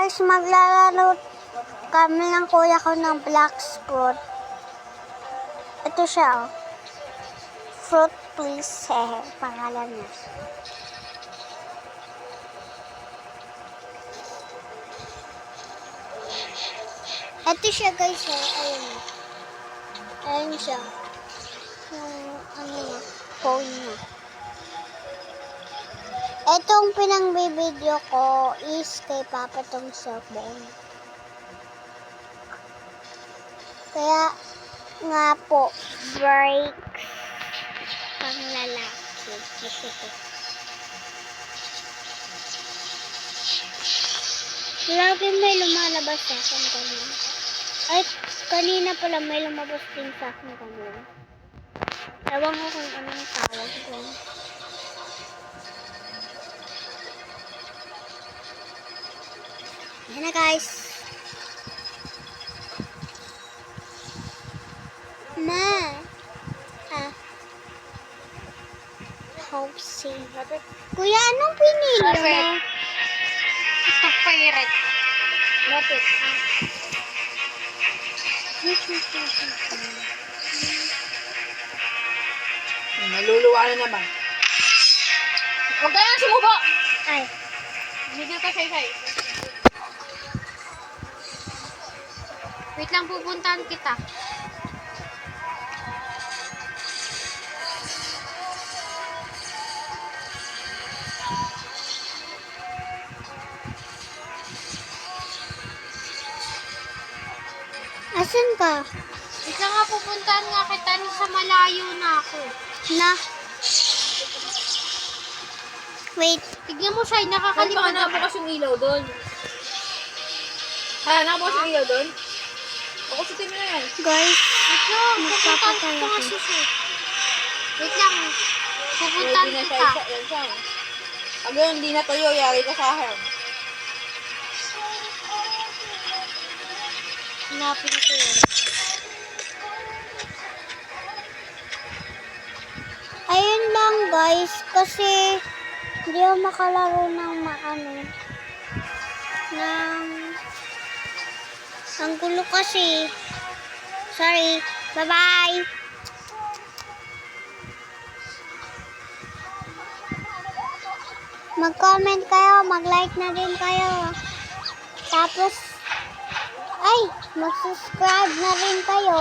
guys, maglalaro kami ng kuya ko ng black fruit. Ito siya, oh. Fruit please, hehe, pangalan niya. Ito siya guys, oh. Ayun. Ayun siya. Yung, ano niya, phone niya. Itong pinangbibideo ko is kay Papa tong cellphone. Kaya nga po, breaks pang lalaki. Lagi may lumalabas sa akin kanina. Ay, kanina pala may lumabas din sa akin kanina. Ewan ko kung anong tawag doon. Yan na guys. Ma. Ah. Hope see. Kuya, anong pinili mo? Ito pirate. Lapit. Naluluwa na naman. Huwag ka na sumubo! Ay. Video ka, Shay Wait lang, pupuntahan kita. Asan ka? Wait lang nga, pupuntahan nga kita sa malayo na ako. Na. Wait. Tignan mo, Shay, nakakalimot Baka nakabukas yung ilaw doon. Ha, nakabukas yung ilaw doon? Pakusutin mo na. Guys. Wait lang, kita nga. Wait lang, na kita. siya. Pag yun, hindi na tuyo, yari ka sa akin. Hanapin ko yun. Ayun lang guys. Kasi hindi ako makalaro ng maano. Ng... Ang gulo kasi. Sorry. Bye-bye. Mag-comment kayo, mag-like na din kayo. Tapos, ay, mag-subscribe na rin kayo.